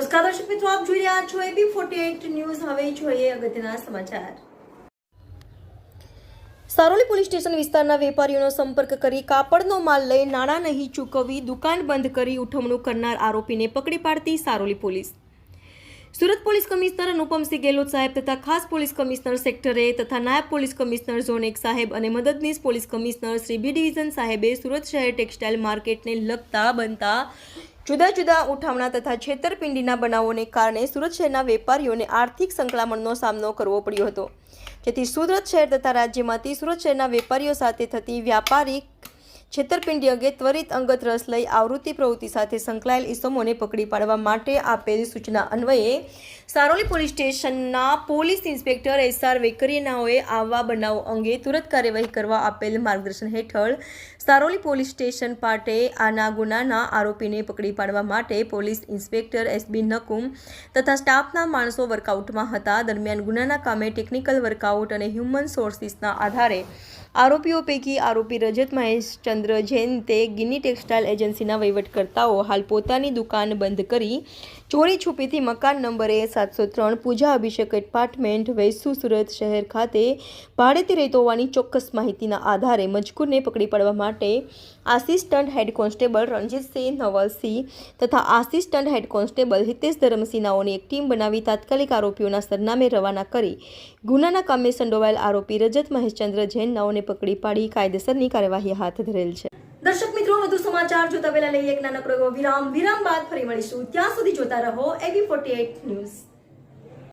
નમસ્કાર દર્શક મિત્રો, આપ જોઈ રહ્યા છો એબી ફોર્ટી ન્યૂઝ. હવે જોઈએ અગત્યના સમાચાર. સારોલી પોલીસ સ્ટેશન વિસ્તારના વેપારીઓનો સંપર્ક કરી કાપડનો માલ લઈ નાણાં નહીં ચૂકવી દુકાન બંધ કરી ઉઠમણું કરનાર આરોપીને પકડી પાડતી Saroli police. Surat police commissioner Anupamsinh Gehlot સાહેબ તથા ખાસ પોલીસ કમિશનર સેક્ટરે તથા નાયબ પોલીસ કમિશનર ઝોન એક સાહેબ અને મદદનીશ police commissioner Shri B division સાહેબે સુરત શહેર ટેક્સટાઇલ માર્કેટને લગતા બનતા જુદા જુદા ઉઠામણા તથા છેતરપિંડીના બનાવોને કારણે સુરત શહેરના વેપારીઓને આર્થિક સંકળામણનો સામનો કરવો પડ્યો હતો. જેથી સુરત શહેર તથા રાજ્યમાંથી સુરત શહેરના વેપારીઓ સાથે થતી વ્યાપારિક છેતરપિંડી અંગે ત્વરિત અંગત રસ લઈ આવૃત્તિ પ્રવૃત્તિ સાથે સંકળાયેલ ઇસમોને પકડી પાડવા માટે આપેલી સૂચના અન્વયે સારોલી પોલીસ સ્ટેશનના પોલીસ ઇન્સ્પેક્ટર એસ આર વેકરિયાનાઓએ આવા બનાવો અંગે તુરંત કાર્યવાહી કરવા આપેલ માર્ગદર્શન હેઠળ સારોલી પોલીસ સ્ટેશન પાટે આના ગુનાના આરોપીને પકડી પાડવા માટે પોલીસ ઇન્સ્પેક્ટર એસબી નકુમ તથા સ્ટાફના માણસો વર્કઆઉટમાં હતા. દરમિયાન ગુનાના કામે ટેકનિકલ વર્કઆઉટ અને હ્યુમન સોર્સિસના આધારે આરોપીઓ પૈકી આરોપી રજત મહેશચંદ્ર જૈન તે ગિની ટેક્સટાઇલ એજન્સીના વહીવટકર્તાઓ હાલ પોતાની દુકાન બંધ કરી ચોરી છુપીથી મકાન નંબરે સાતસો ત્રણ પૂજા અભિષેક એપાર્ટમેન્ટ વૈસુ સુરત શહેર ખાતે ભાડેથી રહેતો હોવાની ચોક્કસ માહિતીના આધારે મજકૂરને પકડી પાડવા માટે assistant head constable Ranjitsinh Navalsinh તથા આસિસ્ટન્ટ હેડ કોન્સ્ટેબલ હિતેશ ધર્મસિંહાઓની એક ટીમ બનાવી તાત્કાલિક આરોપીઓના સરનામે રવાના કરી ગુનાના કામે સંડોવાયેલ આરોપી રજત મહેશચંદ્ર જૈન નાઓને પકડી પાડી કાયદેસરની કાર્યવાહી હાથ ધરેલ છે. દર્શક મિત્રો, વધુ સમાચાર જોતા પહેલા લઈએ એક નાનકડો વિરામ. વિરામ બાદ ફરી મળીશું. ત્યાં સુધી જોતા રહો એવી ફોર્ટી ન્યૂઝ